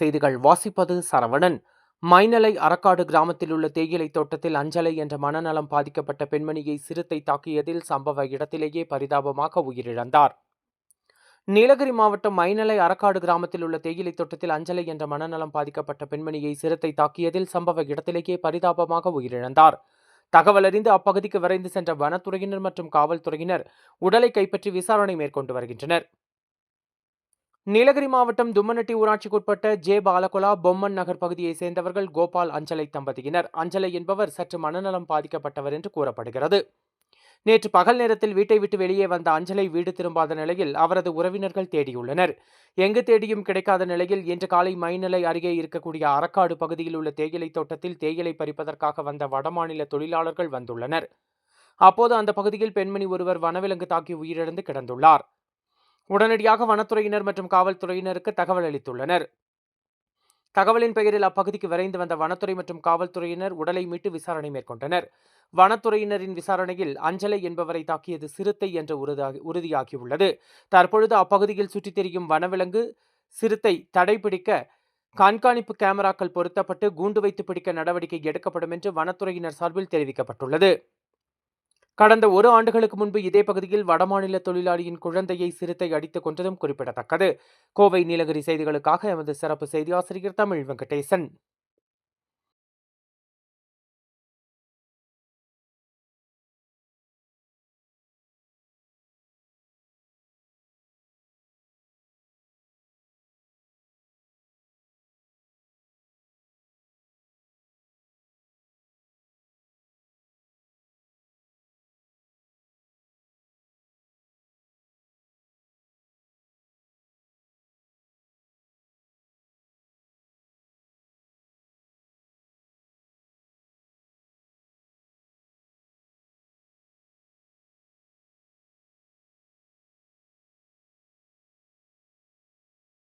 செய்திகள் வாசிப்பது சரவணன். மைனலை அரக்காடு கிராமத்தில் உள்ள தேயிலை தோட்டத்தில் அஞ்சலை என்ற மனநலம் பாதிக்கப்பட்ட பெண்மணியை சிறுத்தை தாக்கியதில் சம்பவ இடத்திலேயே பரிதாபமாக உயிரிழந்தார். நீலகிரி மாவட்டம் மைனலை அரக்காடு கிராமத்தில் உள்ள தேயிலை தோட்டத்தில் அஞ்சலை என்ற மனநலம் பாதிக்கப்பட்ட பெண்மணியை சிறுத்தை தாக்கியதில் சம்பவ இடத்திலேயே பரிதாபமாக உயிரிழந்தார். தகவல் அறிந்து அப்பகுதிக்கு விரைந்து சென்ற வனத்துறையினர் மற்றும் காவல்துறையினர் உடலை கைப்பற்றி விசாரணை மேற்கொண்டு வருகின்றனர். நீலகிரி மாவட்டம் தும்மநட்டி ஊராட்சிக்குட்பட்ட ஜே. பாலகொலா பொம்மன் நகர் பகுதியைச் சேர்ந்தவர்கள் கோபால் அஞ்சலை தம்பதியினர். அஞ்சலை என்பவர் சற்று மனநலம் பாதிக்கப்பட்டவர் என்று கூறப்படுகிறது. நேற்று பகல் நேரத்தில் வீட்டை விட்டு வெளியே வந்த அஞ்சலை வீடு திரும்பாத நிலையில் அவரது உறவினர்கள் தேடியுள்ளனர். எங்கு தேடியும் கிடைக்காத நிலையில் இன்று காலை மைநிலை அருகே இருக்கக்கூடிய அரக்காடு பகுதியில் உள்ள தேயிலை தோட்டத்தில் தேயிலை பறிப்பதற்காக வந்த வடமாநில தொழிலாளர்கள் வந்துள்ளனர். அப்போது அந்த பகுதியில் பெண்மணி ஒருவர் வனவிலங்கு தாக்கி உயிரிழந்து கிடந்துள்ளார். உடனடியாக வனத்துறையினர் மற்றும் காவல்துறையினருக்கு தகவல் அளித்துள்ளனர். தகவலின் பெயரில் அப்பகுதிக்கு விரைந்து வந்த வனத்துறை மற்றும் காவல்துறையினர் உடலை மீட்டு விசாரணை மேற்கொண்டனர். வனத்துறையினரின் விசாரணையில் அஞ்சலை என்பவரை தாக்கியது சிறுத்தை என்று உறுதியாகி உறுதியாகியுள்ளது. தற்பொழுது அப்பகுதியில் சுற்றித் திரியும் வனவிலங்கு சிறுத்தை தடைபிடிக்க கண்காணிப்பு கேமராக்கள் பொருத்தப்பட்டு கூண்டு வைத்து பிடிக்க நடவடிக்கை எடுக்கப்படும் என்று வனத்துறையினர் சார்பில் தெரிவிக்கப்பட்டுள்ளது. கடந்த ஒரு ஆண்டுகளுக்கு முன்பு இதே பகுதியில் வடமாநில தொழிலாளியின் குழந்தையை சிறுத்தை அடித்துக் கொன்றதும் குறிப்பிடத்தக்கது. கோவை நீலகிரி செய்திகளுக்காக எமது சிறப்பு செய்தி ஆசிரியர் தமிழ் வெங்கடேசன்.